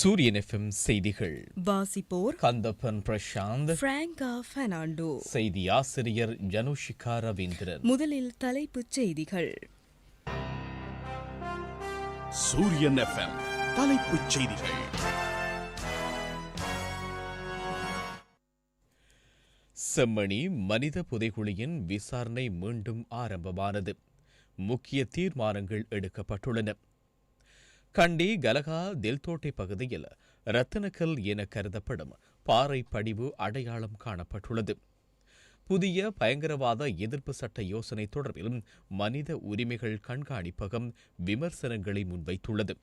சூரியன் எஃப்எம் செய்திகள். வாசிப்போர் கந்தப்பன் பிரசாந்த். பிராங்கா பெர்னாண்டோ. செய்தி ஆசிரியர் ஜனுஷிகா ரவீந்திரன். முதலில் தலைப்புச் செய்திகள். சூரியன் எஃப்எம் தலைப்புச் செய்திகள். செம்மணி மனித புதைகுழியின் விசாரணை மீண்டும் ஆரம்பமானது. முக்கிய தீர்மானங்கள் எடுக்கப்பட்டுள்ளன. கண்டி கலகா தில்தோட்டை பகுதியில் ரத்தினக்கல் என கருதப்படும் பாறை படிவு அடையாளம் காணப்பட்டுள்ளது. புதிய பயங்கரவாத எதிர்ப்பு சட்ட யோசனை தொடர்பில் மனித உரிமைகள் கண்காணிப்பகம் விமர்சனங்களை முன்வைத்துள்ளது.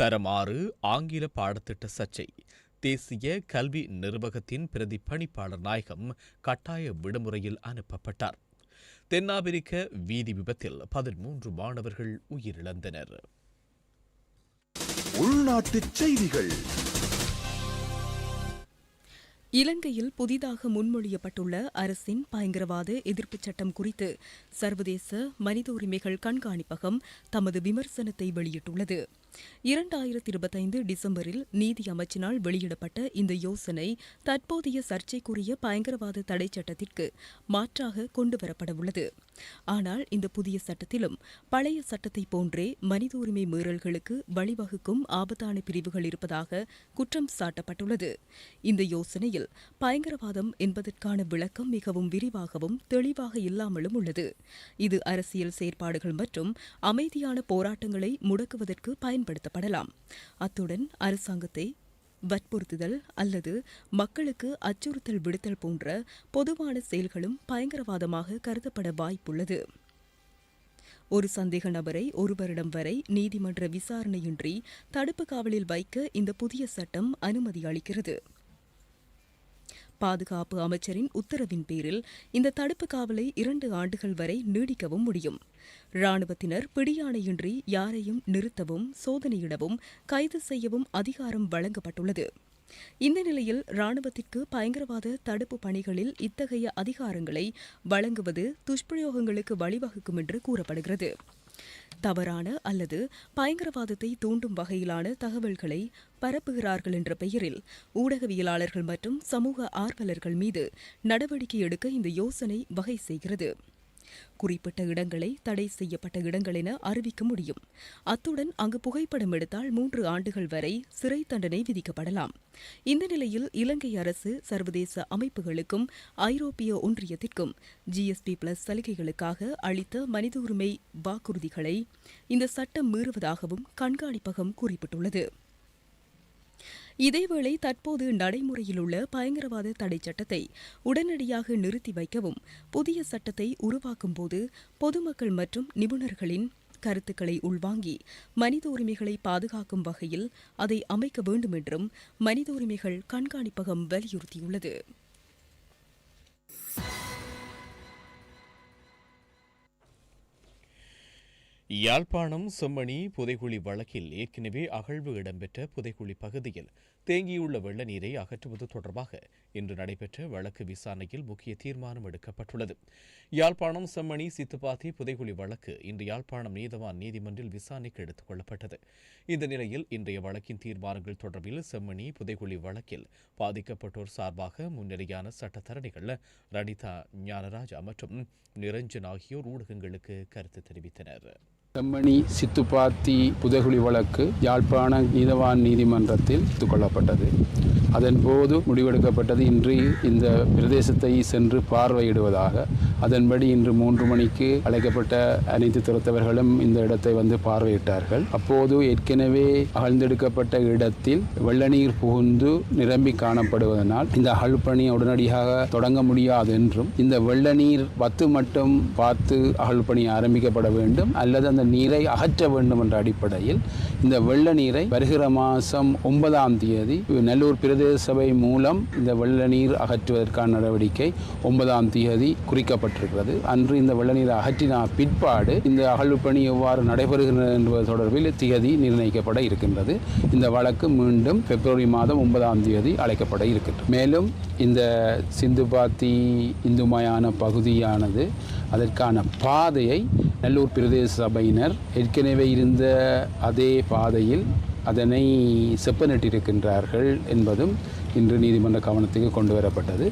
தரமாறு ஆங்கில பாடத்திட்ட சர்ச்சை. தேசிய கல்வி நிர்வாகத்தின் பிரதிப்பணிப்பாளர் நாயகம் கட்டாய விடுமுறையில் அனுப்பப்பட்டார். தென்னாப்பிரிக்க வீதி விபத்தில் பதிமூன்று மாணவர்கள் உயிரிழந்தனர். உள்நாட்டுச் செய்திகள். இலங்கையில் புதிதாக முன்மொழியப்பட்டுள்ள அரசின் பயங்கரவாத எதிர்ப்புச் சட்டம் குறித்து சர்வதேச மனித உரிமைகள் கண்காணிப்பகம் தமது விமர்சனத்தை வெளியிட்டுள்ளது. இரண்டாயிரத்தி இருபத்தைந்து டிசம்பரில் நீதி அமைச்சினால் வெளியிடப்பட்ட இந்த யோசனை தற்போதைய சர்ச்சைக்குரிய பயங்கரவாத தடை சட்டத்திற்கு மாற்றாக கொண்டுவரப்படவுள்ளது. ஆனால் இந்த புதிய சட்டத்திலும் பழைய சட்டத்தை போன்றே மனித உரிமை மீறல்களுக்கு வழிவகுக்கும் ஆபத்தான பிரிவுகள் இருப்பதாக குற்றம் சாட்டப்பட்டுள்ளது. இந்த யோசனையில் பயங்கரவாதம் என்பதற்கான விளக்கம் மிகவும் விரிவாகவும் தெளிவாக இல்லாமலும் உள்ளது. இது அரசியல் செயற்பாடுகள் மற்றும் அமைதியான போராட்டங்களை முடக்குவதற்கு பயன்படுத்தப்படலாம். அத்துடன் அரசாங்கத்தை வற்புறுத்துதல் அல்லது மக்களுக்கு அச்சுறுத்தல் விடுத்தல் போன்ற பொதுவான செயல்களும் பயங்கரவாதமாக கருதப்பட வாய்ப்புள்ளது. ஒரு சந்தேக நபரை ஒரு வருடம் வரை நீதிமன்ற விசாரணையின்றி தடுப்பு காவலில் வைக்க இந்த புதிய சட்டம் அனுமதி அளிக்கிறது. பாதுகாப்பு அமைச்சரின் உத்தரவின் பேரில் இந்த தடுப்பு காவலை இரண்டு ஆண்டுகள் வரை நீடிக்கவும் முடியும். ராணுவத்தினர் பிடியாணையின்றி யாரையும் நிறுத்தவும் சோதனையிடவும் கைது செய்யவும் அதிகாரம் வழங்கப்பட்டுள்ளது. இந்த நிலையில் ராணுவத்திற்கு பயங்கரவாத தடுப்பு பணிகளில் இத்தகைய அதிகாரங்களை வழங்குவது துஷ்பிரயோகங்களுக்கு வழிவகுக்கும் என்று கூறப்படுகிறது. தவறான அல்லது பயங்கரவாதத்தை தூண்டும் வகையிலான தகவல்களை பரப்புகிறார்கள் என்ற பெயரில் ஊடகவியலாளர்கள் மற்றும் சமூக ஆர்வலர்கள் மீது நடவடிக்கை எடுக்க இந்த யோசனை வகை செய்கிறது. குறிப்பிட்ட இடங்களை தடை செய்யப்பட்ட இடங்கள் என அறிவிக்க முடியும். அத்துடன் அங்கு புகைப்படம் எடுத்தால் மூன்று ஆண்டுகள் வரை சிறை தண்டனை விதிக்கப்படலாம். இந்த நிலையில் இலங்கை அரசு சர்வதேச அமைப்புகளுக்கும் ஐரோப்பிய ஒன்றியத்திற்கும் ஜிஎஸ்பி பிளஸ் சலுகைகளுக்காக அளித்த மனித உரிமை வாக்குறுதிகளை இந்த சட்டம் மீறுவதாகவும் கண்காணிப்பகம் குறிப்பிட்டுள்ளது. இதேவேளை தற்போது நடைமுறையில் உள்ள பயங்கரவாத தடை சட்டத்தை உடனடியாக நிறுத்தி வைக்கவும் புதிய சட்டத்தை உருவாக்கும் போது பொதுமக்கள் மற்றும் நிபுணர்களின் கருத்துக்களை உள்வாங்கி மனித உரிமைகளை பாதுகாக்கும் வகையில் அதை அமைக்க வேண்டும் என்றும் மனித உரிமைகள் கண்காணிப்பகம் வலியுறுத்தியுள்ளது. யாழ்ப்பாணம் செம்மணி புதைகுழி வழக்கில் ஏற்கனவே அகழ்வு இடம்பெற்ற புதைகுழி பகுதியில் தேங்கியுள்ள வெள்ள நீரை அகற்றுவது தொடர்பாக இன்று நடைபெற்ற வழக்கு விசாரணையில் முக்கிய தீர்மானம் எடுக்கப்பட்டுள்ளது. யாழ்ப்பாணம் செம்மணி சித்துப்பாத்தி புதைகுழி வழக்கு இன்று யாழ்ப்பாணம் நீதவான் நீதிமன்றில் விசாரணைக்கு எடுத்துக் கொள்ளப்பட்டது. இந்த நிலையில் இன்றைய வழக்கின் தீர்மானங்கள் தொடர்பில் செம்மணி புதைகுழி வழக்கில் பாதிக்கப்பட்டோர் சார்பாக முன்னிலையான சட்டத்தரணிகள் ரணிதா ஞானராஜா மற்றும் நிரஞ்சன் ஆகியோர் ஊடகங்களுக்கு கருத்து தெரிவித்தனர். செம்மணி சித்துப்பாத்தி புதைகுழி வழக்கு யாழ்ப்பாண நீதவான் நீதிமன்றத்தில் எடுத்துக்கொள்ளப்பட்டது அதன் போது முடிவெடுக்கப்பட்டது இன்று இந்த பிரதேசத்தை சென்று பார்வையிடுவதாக. அதன்படி இன்று மூன்று மணிக்கு அழைக்கப்பட்ட அனைத்து துறத்தவர்களும் இந்த இடத்தை வந்து பார்வையிட்டார்கள். அப்போது ஏற்கனவே அகழ்ந்தெடுக்கப்பட்ட இடத்தில் வெள்ளநீர் புகுந்து நிரம்பி காணப்படுவதனால் இந்த அகழ்பணி உடனடியாக தொடங்க முடியாது என்றும் இந்த வெள்ளநீர் பத்து மட்டும் பார்த்து அகழ்பணி ஆரம்பிக்கப்பட வேண்டும் அல்லது அந்த நீரை அகற்ற வேண்டும் என்ற அடிப்படையில் இந்த வெள்ள நீரை வருகிற மாதம் ஒன்பதாம் தேதி நல்லூர் பிரதேச பிரதேச சபை மூலம் இந்த வெள்ள நீர் அகற்றுவதற்கான நடவடிக்கை ஒன்பதாம் தேதி குறிக்கப்பட்டிருக்கிறது. அன்று இந்த வெள்ள நீரை அகற்றின பிற்பாடு இந்த அகழ்வு பணி எவ்வாறு நடைபெறுகிறது என்பது தொடர்பில் திகதி நிர்ணயிக்கப்பட இருக்கின்றது. இந்த வழக்கு மீண்டும் பிப்ரவரி மாதம் ஒன்பதாம் தேதி அழைக்கப்பட இருக்கின்றது. மேலும் இந்த சிந்துபாத்தி இந்துமயான பகுதியானது அதற்கான பாதையை நல்லூர் பிரதேச சபையினர் ஏற்கனவே இருந்த அதே பாதையில் அதனை செப்பனிட்டிருக்கின்றார்கள் என்பதும் இன்று நீதிமன்ற கவனத்துக்கு கொண்டு வரப்பட்டது.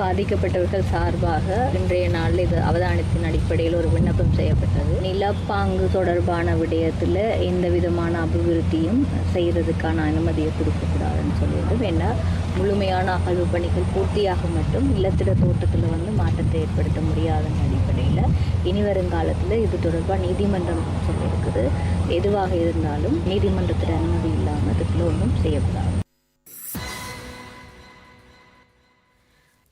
பாதிக்கப்பட்டவர்கள் சார்பாக இன்றைய நாளில் இது அவதானத்தின் அடிப்படையில் ஒரு விண்ணப்பம் செய்யப்பட்டது. நிலப்பாங்கு தொடர்பான விடயத்தில் எந்த விதமான அபிவிருத்தியும் செய்கிறதுக்கான அனுமதியை கொடுக்கக்கூடாதுன்னு சொல்லிட்டு ஏன்னா முழுமையான அகழ்வு பணிகள் பூர்த்தியாக மட்டும் இல்லத்திட தோட்டத்தில் வந்து மாற்றத்தை ஏற்படுத்த முடியாதன் அடிப்படையில் இனி வருங்காலத்தில் இது தொடர்பாக நீதிமன்றம் சொல்லியிருக்குது. எதுவாக இருந்தாலும் நீதிமன்றத்தில் அனுமதி இல்லாமல் இதுக்குள்ள ஒன்றும் செய்யக்கூடாது.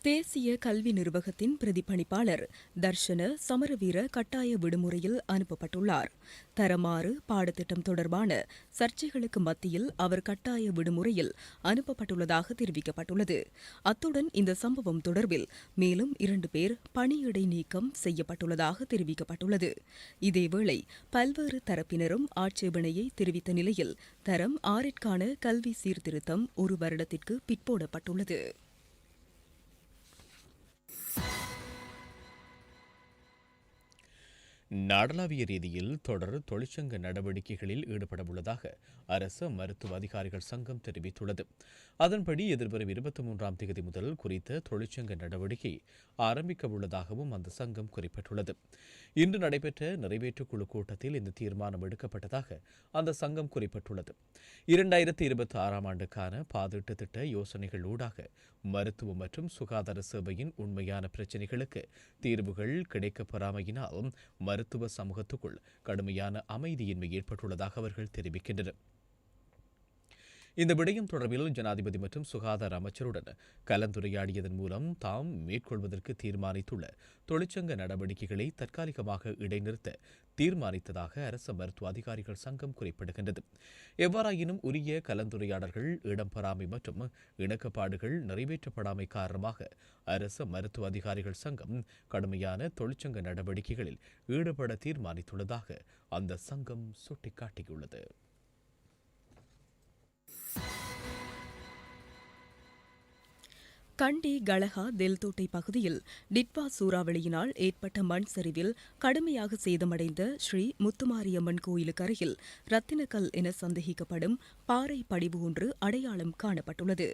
தேசிய கல்வி நிர்வாகத்தின் பிரதிப்பணிப்பாளர் தர்ஷன சமரவீர கட்டாய விடுமுறையில் அனுப்பப்பட்டுள்ளார். தரமாறு பாடத்திட்டம் தொடர்பான சர்ச்சைகளுக்கு மத்தியில் அவர் கட்டாய விடுமுறையில் அனுப்பப்பட்டுள்ளதாக தெரிவிக்கப்பட்டுள்ளது. அத்துடன் இந்த சம்பவம் தொடர்பில் மேலும் இரண்டு பேர் பணியிடை நீக்கம் செய்யப்பட்டுள்ளதாக தெரிவிக்கப்பட்டுள்ளது. இதேவேளை பல்வேறு தரப்பினரும் ஆட்சேபனையை தெரிவித்த நிலையில் தரம் ஆறிற்கான கல்வி சீர்திருத்தம் ஒரு வருடத்திற்கு பிற்போடப்பட்டுள்ளது. நாடளாவிய ரீதியில் தொடர் தொழிற்சங்க நடவடிக்கைகளில் ஈடுபடவுள்ளதாக அரசு மருத்துவ அதிகாரிகள் சங்கம் தெரிவித்துள்ளது. அதன்படி எதிர்வரும் இருபத்தி மூன்றாம் தேதி முதல் குறித்த தொழிற்சங்க நடவடிக்கை ஆரம்பிக்க உள்ளதாகவும் அந்த சங்கம் குறிப்பிட்டுள்ளது. இன்று நடைபெற்ற நிறைவேற்றுக் குழு கூட்டத்தில் இந்த தீர்மானம் எடுக்கப்பட்டதாக அந்த சங்கம் குறிப்பிட்டுள்ளது. இரண்டாயிரத்தி இருபத்தி ஆறாம் ஆண்டுக்கான பாதீட்டு திட்ட யோசனைகள் ஊடாக மருத்துவ மற்றும் சுகாதார சேவையின் உண்மையான பிரச்சினைகளுக்கு தீர்வுகள் கிடைக்கப்பெறாமையினால் மருத்துவ சமூகத்துக்குள் கடுமையான அமைதியின்மை ஏற்பட்டுள்ளதாக அவர்கள் தெரிவிக்கின்றனர். இந்த விடயம் தொடர்பில் ஜனாதிபதி மற்றும் சுகாதார அமைச்சருடன் கலந்துரையாடியதன் மூலம் தாம் மேற்கொள்வதற்கு தீர்மானித்துள்ள தொழிற்சங்க நடவடிக்கைகளை தற்காலிகமாக இடைநிறுத்த தீர்மானித்ததாக அரசு மருத்துவ அதிகாரிகள் சங்கம் குறிப்பிடுகின்றது. எவ்வாறாயினும் உரிய கலந்துரையாடல்கள் இடம்பெறாமை மற்றும் இணக்கப்பாடுகள் நிறைவேற்றப்படாமை காரணமாக அரசு மருத்துவ அதிகாரிகள் சங்கம் கடுமையான தொழிற்சங்க நடவடிக்கைகளில் ஈடுபட தீர்மானித்துள்ளதாக அந்த சங்கம் சுட்டிக்காட்டியுள்ளது. கண்டி கலஹா தெல்தோட்டை பகுதியில் டிட்வா சூறாவளியினால் ஏற்பட்ட மண் சரிவில் கடுமையாக சேதமடைந்த ஸ்ரீ முத்துமாரியம்மன் கோயிலுக்கு அருகில் ரத்தினக்கல் என சந்தேகிக்கப்படும் பாறை படிவு ஒன்று அடையாளம் காணப்பட்டுள்ளது.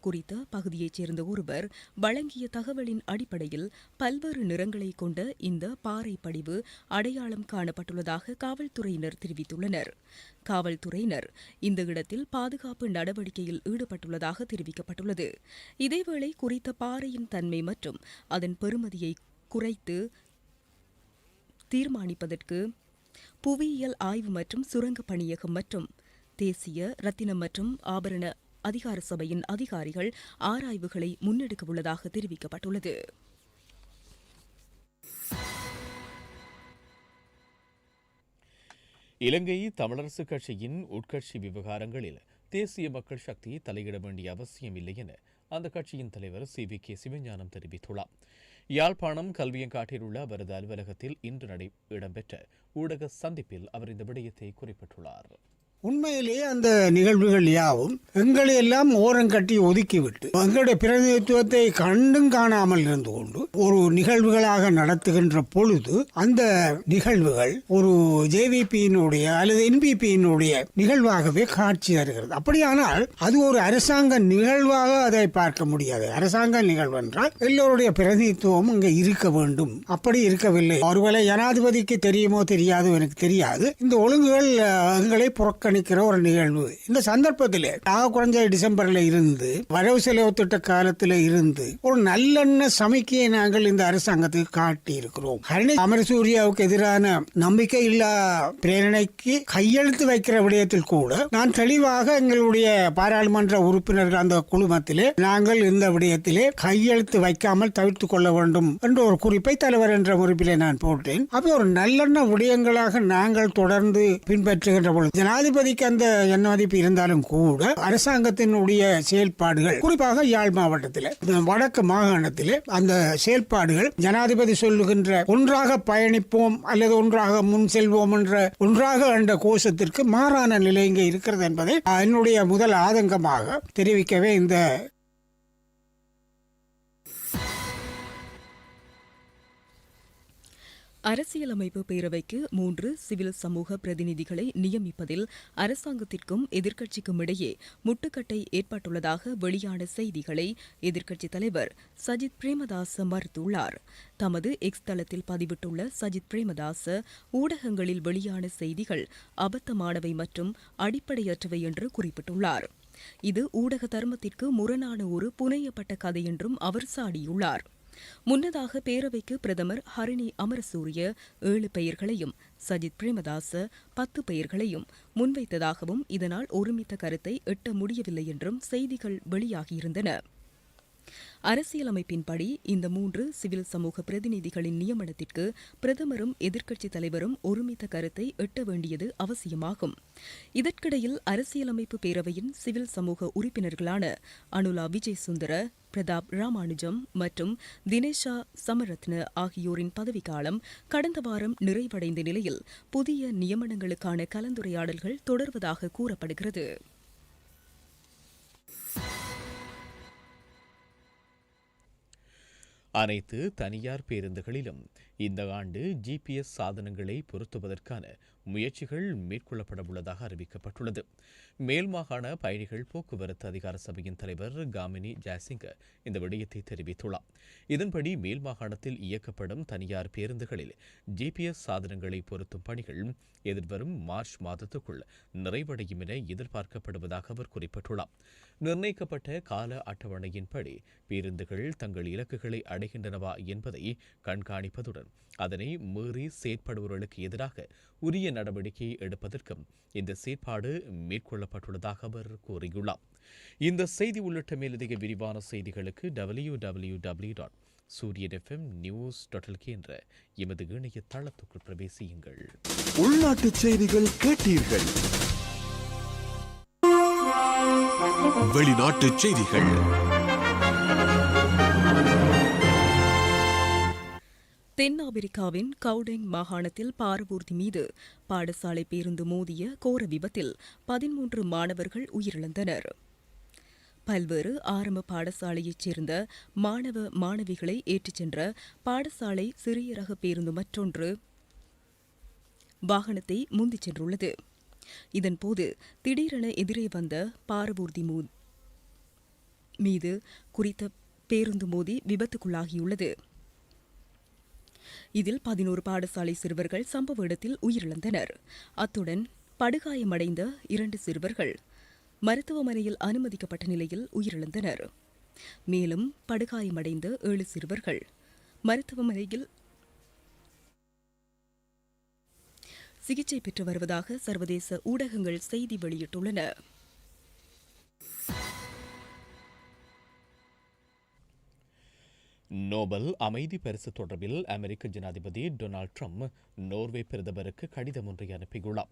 குறித்த பகுதியைச் சேர்ந்த ஒருவர் வழங்கிய தகவலின் அடிப்படையில் பல்வேறு நிறங்களை கொண்ட இந்த பாறை படிவு அடையாளம் காணப்பட்டுள்ளதாக காவல்துறையினர் தெரிவித்துள்ளனர். காவல்துறையினர் இந்த இடத்தில் பாதுகாப்பு நடவடிக்கையில் ஈடுபட்டுள்ளதாக தெரிவிக்கப்பட்டுள்ளது. இதேவேளை குறித்த பாறையின் தன்மை மற்றும் அதன் பெறுமதியை குறைத்து தீர்மானிப்பதற்கு புவியியல் ஆய்வு மற்றும் சுரங்க பணியகம் மற்றும் தேசிய ரத்தினம் மற்றும் ஆபரண அதிகார சபையின் அதிகாரிகள் ஆராய்வுகளை முன்னெடுக்க உள்ளதாக தெரிவிக்கப்பட்டுள்ளது. இலங்கை தமிழரசு கட்சியின் உட்கட்சி விவகாரங்களில் தேசிய மக்கள் சக்தி தலையிட வேண்டிய அவசியமில்லை என அந்த கட்சியின் தலைவர் சி. வி. கே. சிவஞானம் தெரிவித்துள்ளார். யாழ்ப்பாணம் கல்வியங்காட்டில் உள்ள அவரது அலுவலகத்தில் இன்று நடை இடம்பெற்ற ஊடக சந்திப்பில் அவர் இந்த விடயத்தை குறிப்பிட்டுள்ளார். உண்மையிலேயே அந்த நிகழ்வுகள் யாவும் எங்களை எல்லாம் ஓரங்கட்டி ஒதுக்கிவிட்டு எங்களுடைய பிரதிநிதித்துவத்தை கண்டும் காணாமல் இருந்து கொண்டு ஒரு நிகழ்வுகளாக நடத்துகின்ற பொழுது அந்த நிகழ்வுகள் ஒரு ஜேவிபியினுடைய அல்லது என்பிபியினுடைய நிகழ்வாகவே காட்சி தருகிறது. அப்படியானால் அது ஒரு அரசாங்க நிகழ்வாக அதை பார்க்க முடியாது. அரசாங்க நிகழ்வு என்றால் எல்லோருடைய பிரதிநிதித்துவம் இங்கே இருக்க வேண்டும். அப்படி இருக்கவில்லை. ஒருவேளை ஜனாதிபதிக்கு தெரியுமோ தெரியாதோ எனக்கு தெரியாது. இந்த ஒழுங்குகள் எங்களை புறக்க புறக்கணிக்கிற ஒரு நிகழ்வு. இந்த சந்தர்ப்பத்தில் ஆக குறைஞ்ச டிசம்பர்ல இருந்து வரவு செலவு திட்ட காலத்தில் இருந்து ஒரு நல்லெண்ண சமிக்கையை நாங்கள் இந்த அரசாங்கத்துக்கு காட்டி இருக்கிறோம் ஹரணி அமரசூரியாவுக்கு எதிரான நம்பிக்கை இல்லா பிரேரணைக்கு கையெழுத்து வைக்கிற விடயத்தில் கூட நான் தெளிவாக எங்களுடைய பாராளுமன்ற உறுப்பினர்கள் அந்த குழுமத்திலே நாங்கள் இந்த விடயத்திலே கையெழுத்து வைக்காமல் தவிர்த்து கொள்ள வேண்டும் என்ற ஒரு குறிப்பை தலைவர் என்ற முறைப்பிலே நான் போட்டேன். அப்போ ஒரு நல்லெண்ண விடயங்களாக நாங்கள் தொடர்ந்து பின்பற்றுகின்ற பொழுது ஜனாதிபதிக்கு அந்த எண்ண மதிப்பு இருந்தாலும் கூட அரசாங்கத்தினுடைய செயல்பாடுகள் குறிப்பாக யாழ் மாவட்டத்தில் வடக்கு மாகாணத்தில் அந்த செயல்பாடுகள் ஜனாதிபதி சொல்லுகின்ற ஒன்றாக பயணிப்போம் அல்லது ஒன்றாக முன் செல்வோம் என்ற ஒன்றாக என்ற கோஷத்திற்கு மாறான நிலை இங்கே இருக்கிறது என்பதை என்னுடைய முதல் ஆதங்கமாக தெரிவிக்கவே இந்த அரசியலமைப்பு பேரவைக்கு மூன்று சிவில் சமூக பிரதிநிதிகளை நியமிப்பதில் அரசாங்கத்திற்கும் எதிர்க்கட்சிக்கும் இடையே முட்டுக்கட்டை ஏற்பட்டுள்ளதாக வெளியான செய்திகளை எதிர்க்கட்சித் தலைவர் சஜித் பிரேமதாச மறுத்துள்ளார். தமது எக்ஸ் தளத்தில் பதிவிட்டுள்ள சஜித் பிரேமதாச ஊடகங்களில் வெளியான செய்திகள் அபத்தமானவை மற்றும் அடிப்படையற்றவை என்று குறிப்பிட்டுள்ளார். இது ஊடக தர்மத்திற்கு முரணான ஒரு புனையப்பட்ட கதை என்றும் அவர் சாடியுள்ளார். முன்னதாக பேரவைக்கு பிரதமர் ஹரிணி அமரசூரிய ஏழு பெயர்களையும் சஜித் பிரேமதாச பத்து பெயர்களையும் முன்வைத்ததாகவும் இதனால் ஒருமித்த கருத்தை எட்ட முடியவில்லை என்றும் செய்திகள் வெளியாகியிருந்தன. அரசியலமைப்பின்படி இந்த மூன்று சிவில் சமூக பிரதிநிதிகளின் நியமனத்திற்கு பிரதமரும் எதிர்க்கட்சித் தலைவரும் ஒருமித்த கருத்தை எட்ட வேண்டியது அவசியமாகும். இதற்கிடையில் அரசியலமைப்பு பேரவையின் சிவில் சமூக உறுப்பினர்களான அனுலா விஜய் சுந்தர பிரதாப் ராமானுஜம் மற்றும் தினேஷா சமரத்ன ஆகியோரின் பதவிக்காலம் கடந்த வாரம் நிறைவடைந்த நிலையில் புதிய நியமனங்களுக்கான கலந்துரையாடல்கள் தொடர்வதாக கூறப்படுகிறது. அனைத்து தனியார் பேருந்துகளிலும். இந்த ஆண்டு ஜிபிஎஸ் சாதனங்களை பொருத்துவதற்கான முயற்சிகள் மேற்கொள்ளப்பட உள்ளதாக அறிவிக்கப்பட்டுள்ளது. மேல் மாகாண பயணிகள் போக்குவரத்து அதிகார சபையின் தலைவர் காமினி ஜாசிங்க இந்த விடயத்தை தெரிவித்துள்ளார். இதன்படி மேல் மாகாணத்தில் இயக்கப்படும் தனியார் பேருந்துகளில் ஜிபிஎஸ் சாதனங்களை பொருத்தும் பணிகள் எதிர்வரும் மார்ச் மாதத்துக்குள் நிறைவடையும் என எதிர்பார்க்கப்படுவதாக அவர் குறிப்பிட்டுள்ளார். நிர்ணயிக்கப்பட்ட கால அட்டவணையின்படி பேருந்துகள் தங்கள் இலக்குகளை அடைகின்றனவா என்பதை கண்காணிப்பதுடன் அதனை மீறி செயற்படுபவர்களுக்கு எதிராக உரிய நடவடிக்கை எடுப்பதற்கும் இந்த செயற்பாடு மேற்கொள்ளப்பட்டுள்ளதாக அவர் கூறியுள்ளார். இந்த செய்தி உள்ளிட்ட மேலதிக விரிவான செய்திகளுக்கு W W W dot Sooriyan FM news dot LK என்ற எமது இணைய தளத்துக்குள் பிரவேசியுங்கள். உள்நாட்டு செய்திகள் கேட்டீர்கள். வெளிநாட்டு செய்திகள். தென்னாப்பிரிக்காவின் கவுடெங் மாகாணத்தில் பாரவூர்தி மீது பாடசாலை பேருந்து மோதிய கோர விபத்தில் பதிமூன்று மாணவர்கள் உயிரிழந்தனர். பல்வேறு ஆரம்ப பாடசாலையைச் சேர்ந்த மாணவ மாணவிகளை ஏற்றிச் சென்ற பாடசாலை சிறிய ரக பேருந்து மற்றொன்று வாகனத்தை முந்திச் சென்றுள்ளது. இதன்போது திடீரென எதிரே வந்த பாரவூர்தி மூ- மீது குறித்த பேருந்து மோதி விபத்துக்குள்ளாகியுள்ளது. இதில் பதினோரு பாடசாலை சிறுவர்கள் சம்பவ இடத்தில் உயிரிழந்தனர். அத்துடன் படுகாயமடைந்த இரண்டு சிறுவர்கள் மருத்துவமனையில் அனுமதிக்கப்பட்ட நிலையில் உயிரிழந்தனர். மேலும் படுகாயமடைந்த ஏழு சிறுவர்கள் மருத்துவமனையில் சிகிச்சை பெற்று வருவதாக சர்வதேச ஊடகங்கள் செய்தி வெளியிட்டுள்ளன. நோபல் அமைதி பரிசு தொடர்பில் அமெரிக்க ஜனாதிபதி டொனால்ட் ட்ரம்ப் நோர்வே பிரதமருக்கு கடிதம் ஒன்றை அனுப்பியுள்ளார்.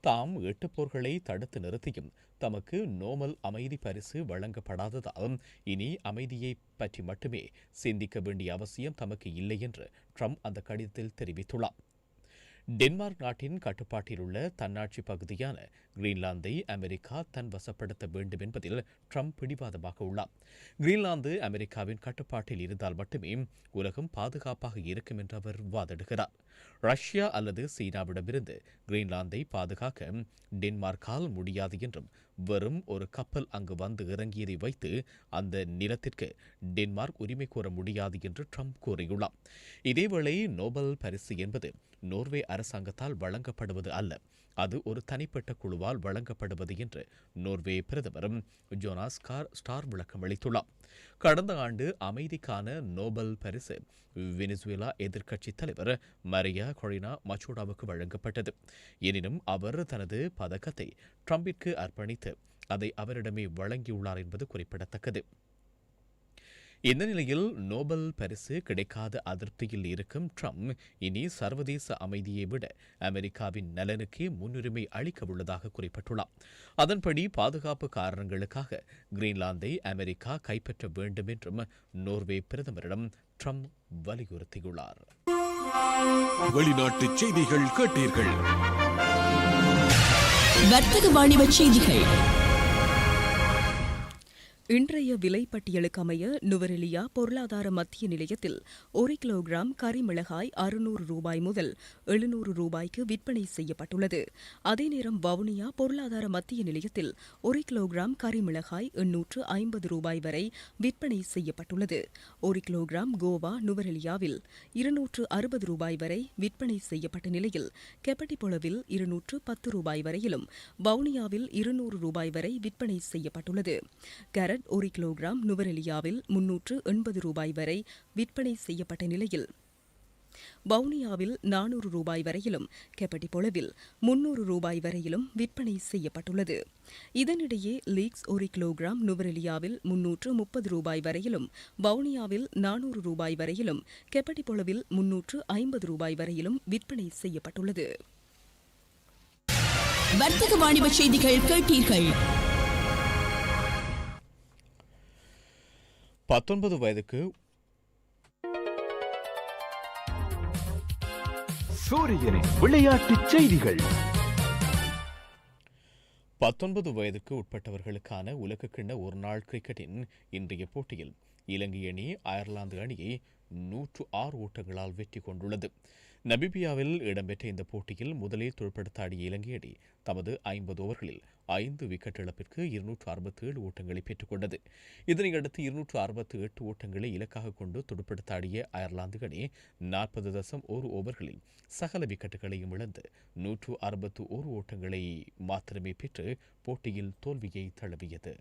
தாம் எட்டு போர்களை தடுத்து நிறுத்தியும் தமக்கு நோபல் அமைதி பரிசு வழங்கப்படாததால் இனி அமைதியை பற்றி மட்டுமே சிந்திக்க வேண்டிய அவசியம் தமக்கு இல்லை என்று ட்ரம்ப் அந்த கடிதத்தில் தெரிவித்துள்ளார். டென்மார்க் நாட்டின் கட்டுப்பாட்டில் உள்ள தன்னாட்சி பகுதியான கிரீன்லாந்தை அமெரிக்கா தன் வசப்படுத்த வேண்டும் என்பதில் ட்ரம்ப் பிடிவாதமாக உள்ளார். கிரீன்லாந்து அமெரிக்காவின் கட்டுப்பாட்டில் இருந்தால் மட்டுமே உலகம் பாதுகாப்பாக இருக்கும் என்று அவர் வாதிடுகிறார். ரஷ்யா அல்லது சீனாவிடமிருந்து கிரீன்லாந்தை பாதுகாக்க டென்மார்க்கால் முடியாது என்றும் வெறும் ஒரு கப்பல் அங்கு வந்து இறங்கியதை வைத்து அந்த நிலத்திற்கு டென்மார்க் உரிமை கோர முடியாது என்று ட்ரம்ப் கூறியுள்ளார். இதேவேளை நோபல் பரிசு என்பது நோர்வே அரசாங்கத்தால் வழங்கப்படுவது அல்ல. அது ஒரு தனிப்பட்ட குழுவால் வழங்கப்படுவது என்று நோர்வே பிரதமரும் ஜோனாஸ் கார் ஸ்டார் விளக்கம் அளித்துள்ளார். கடந்த ஆண்டு அமைதிக்கான நோபல் பரிசு வெனிசுவேலா எதிர்க்கட்சித் தலைவர் மரியா கொரினா மச்சோடாவுக்கு வழங்கப்பட்டது. எனினும் அவர் தனது பதக்கத்தை ட்ரம்பிற்கு அர்ப்பணித்து அதை அவரிடமே வழங்கியுள்ளார் என்பது குறிப்பிடத்தக்கது. இந்த நிலையில் நோபல் பரிசு கிடைக்காத அதிருப்தியில் இருக்கும் ட்ரம்ப் இனி சர்வதேச அமைதியை விட அமெரிக்காவின் நலனுக்கே முன்னுரிமை அளிக்க உள்ளதாக குறிப்பிட்டுள்ளார். அதன்படி பாதுகாப்பு காரணங்களுக்காக கிரீன்லாந்தை அமெரிக்கா கைப்பற்ற வேண்டும் என்றும் நோர்வே பிரதமரிடம் ட்ரம்ப் வலியுறுத்தியுள்ளார். வெளிநாட்டு செய்திகள் கேட்டீர்கள். வர்த்தக வாணிப செய்திகள். இன்றைய விலைப்பட்டியலுக்கு அமைய நுவரெலியா பொருளாதார மத்திய நிலையத்தில் ஒரு கிலோகிராம் கரிமிளகாய் அறுநூறு ரூபாய் முதல் எழுநூறு ரூபாய்க்கு விற்பனை செய்யப்பட்டுள்ளது. அதே நேரம் வவுனியா பொருளாதார மத்திய நிலையத்தில் ஒரு கிலோகிராம் கரிமிளகாய் எண்ணூற்று ஐம்பது ரூபாய் வரை விற்பனை செய்யப்பட்டுள்ளது. ஒரு கிலோகிராம் கோவா நுவரெலியாவில் இருநூற்று அறுபது ரூபாய் வரை விற்பனை செய்யப்பட்ட நிலையில் கெப்பட்டிபொளவில் இருநூற்று பத்து ரூபாய் வரையிலும் வவுனியாவில் இருநூறு ரூபாய் வரை விற்பனை செய்யப்பட்டுள்ளது. கேரட் கேரட் ஒரு கிலோகிராம் நுவரெலியாவில் முன்னூற்று எண்பது ரூபாய் வரை விற்பனை செய்யப்பட்ட நிலையில். வவுனியாவில் நானூறு ரூபாய் வரையிலும் கெப்பட்டிபொளவில் முன்னூறு ரூபாய் வரையிலும் விற்பனை செய்யப்பட்டுள்ளது. இதனிடையே லீக்ஸ் ஒரு கிலோகிராம் நுவரெலியாவில் முன்னூற்று முப்பது ரூபாய் வரையிலும் வவுனியாவில் நானூறு ரூபாய் வரையிலும் கெப்பட்டிபொளவில் முன்னூற்று ஐம்பது ரூபாய் வரையிலும் விற்பனை செய்யப்பட்டுள்ளது. வர்த்தக வாணிப செய்திகள் கேட்டீர்கள். பத்தொன்பது வயதுக்கு சூரியனின் விளையாட்டுச் செய்திகள். பத்தொன்பது வயதுக்கு உட்பட்டவர்களுக்கான உலகக்கிண்ண ஒருநாள் கிரிக்கெட்டின் இன்றைய போட்டியில் இலங்கை அணி அயர்லாந்து அணியை நூற்று ஆறு ஓட்டங்களால் வெற்றி கொண்டுள்ளது. நபிபியாவில் இடம்பெற்ற இந்த போட்டியில் முதலில் துடுப்படுத்தாடிய இலங்கை அணி தமது ஐம்பது ஓவர்களில் ஐந்து விக்கெட் இழப்பிற்கு இருநூற்று அறுபத்தி ஏழு ஓட்டங்களை பெற்றுக்கொண்டது. இதனையடுத்து இருநூற்று அறுபத்தி எட்டு ஓட்டங்களை இலக்காக கொண்டு துடுப்படுத்தாடிய அயர்லாந்து அணி நாற்பது தசம் ஒரு ஓவர்களில் சகல விக்கெட்டுகளையும் இழந்து நூற்று அறுபத்து ஒரு ஓட்டங்களை மாத்திரமே பெற்று போட்டியில் தோல்வியை தழுவியது.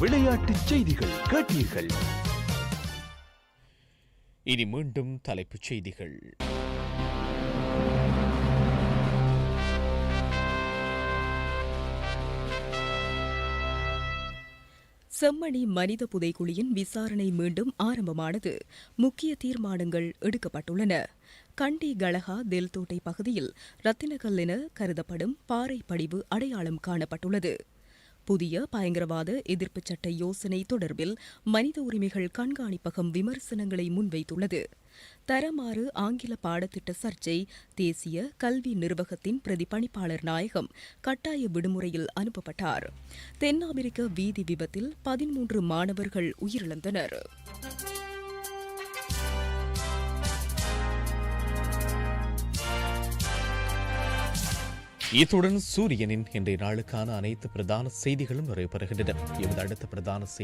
விளையாட்டுச் செய்திகள் கேட்டீர்கள். இனி மீண்டும் தலைப்புச் செய்திகள். செம்மணி மனித புதைக்குழியின் விசாரணை மீண்டும் ஆரம்பமானது. முக்கிய தீர்மானங்கள் எடுக்கப்பட்டுள்ளன. கண்டி கலகா தெல்தோட்டை பகுதியில் ரத்தினகல் என கருதப்படும் பாறை படிவு அடையாளம் காணப்பட்டுள்ளது. புதிய பயங்கரவாத எதிர்ப்புச் சட்ட யோசனை தொடர்பில் மனித உரிமைகள் கண்காணிப்பகம் விமர்சனங்களை முன்வைத்துள்ளது. தரமாறு ஆங்கில பாடத்திட்ட சர்ச்சை தேசிய கல்வி நிர்வாகத்தின் பிரதிபணிப்பாளர் நாயகம் கட்டாய விடுமுறையில் அனுப்பப்பட்டார். தென்னாப்பிரிக்க வீதி விபத்தில் பதிமூன்று மாணவர்கள் உயிரிழந்தனர். இத்துடன் சூரியனின் இன்றைய நாளுக்கான அனைத்து பிரதான செய்திகளும் நிறைவு பெறுகின்றன எமது அடுத்த பிரதான செய்தி